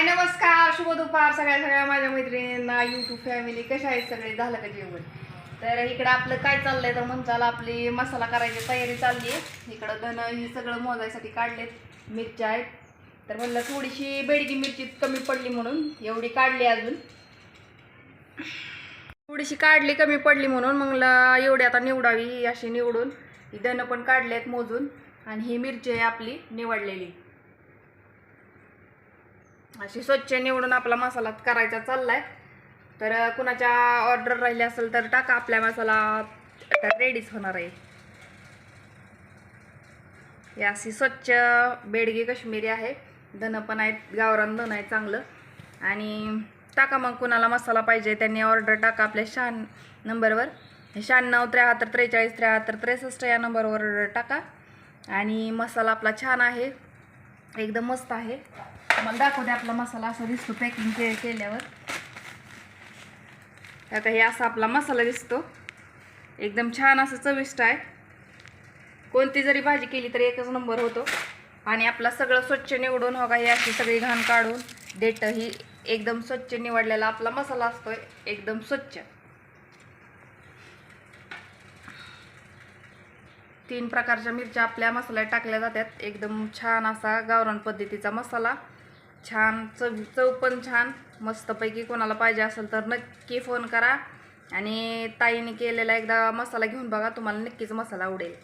हाय नमस्कार. शुभ दुपार सगळ्या सगळ्या माझ्या मैत्रिणींना यूट्यूब फॅमिली कशा आहेत सगळे? झालं का जेवण? तर इकडं आपलं काय चाललंय? तर म्हणताल आपली मसाला करायची तयारी चालली आहे. इकडं धन हे सगळं मोजायसाठी काढलेत. मिरच्या आहेत. तर म्हणलं थोडीशी बेडगी मिरची कमी पडली म्हणून एवढी काढली अजून. थोडीशी काढली कमी पडली म्हणून मग एवढी आता निवडावी अशी निवडून. ही धन पण काढलेत मोजून. आणि ही मिरची आहे आपली निवडलेली. अशी स्वच्छ निवडून आपला मसाला करायचा चाललाय. तर कुणाच्या ऑर्डर राहिली असेल तर टाका आपल्या मसाला रेडीच होणार आहे. या अशी स्वच्छ बेडगी कश्मीरी आहे. धन पण आहेत गावरान धन आहे चांगलं. आणि टाका मग कुणाला मसाला पाहिजे त्यांनी ऑर्डर टाका आपल्या शहाण नंबरवर. शहाण्णव त्र्याहत्तर त्रेचाळीस त्र्याहत्तर त्रेसष्ट या नंबरवर ऑर्डर टाका. आणि मसाला आपला छान आहे. एकदम मस्त आहे. मला दाखवते आपला मसाला असा दिसतो पॅकिंग के केल्यावर. आता हे असा आपला मसाला दिसतो. एकदम छान असं चविष्ट आहे. कोणती जरी भाजी केली तरी एकच नंबर होतो. आणि आपला सगळं स्वच्छ निवडून हो का ही अशी सगळी घाण काढून देठ ही एकदम स्वच्छ निवडलेला आपला मसाला असतोय. एकदम स्वच्छ. तीन प्रकारच्या मिरच्या आपल्या मसाल्यात टाकल्या जातात एकदम छान असा गावरान पद्धतीचा मसाला. छान चव चव पण छान. मस्तपैकी कोणाला पाहिजे असेल तर नक्की फोन करा. आणि ताईने केलेला एकदा मसाला घेऊन बघा तुम्हाला नक्कीच मसाला आवडेल.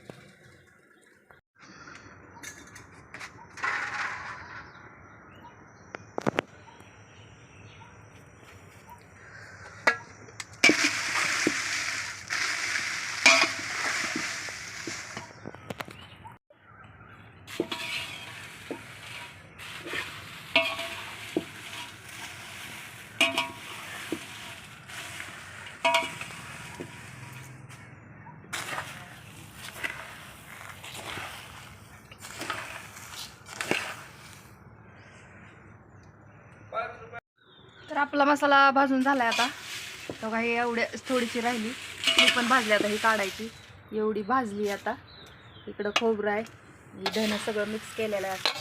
तर आपला मसाला भाजून झालाय आता. तर काही एवढ्या थोडीशी राहिली. ती पण भाजली आता ही काढायची. एवढी भाजली आता. इकडं खोबरं आहे. ही धनं सगळं मिक्स केलेलं आहे.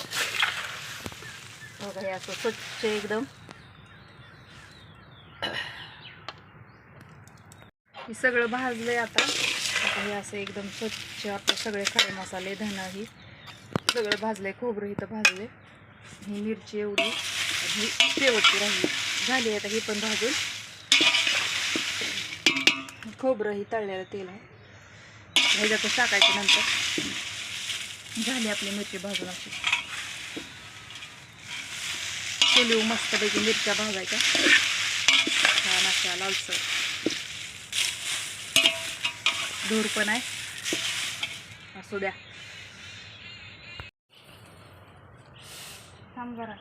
बघा हे असं स्वच्छ एकदम. हे सगळं भाजलं आहे आता. आता हे असं एकदम स्वच्छ आता सगळे खडे मसाले धना ही सगळं भाजलं आहे खोबरं इथं भाजले ही मिरची एवढी ही शेवटची राहिली. झाली आता ही पण भाजून. खोबरं ही तळलेलं तेल आहे. ह्याच्यातच टाकायचं नंतर. झाली आपली मिरची भाजून अशी. चुलीव मस्तपैकी मिरच्या भाजायच्या. छान अशा लालसर. धूर पण आहे. असू द्या. थांब जरा.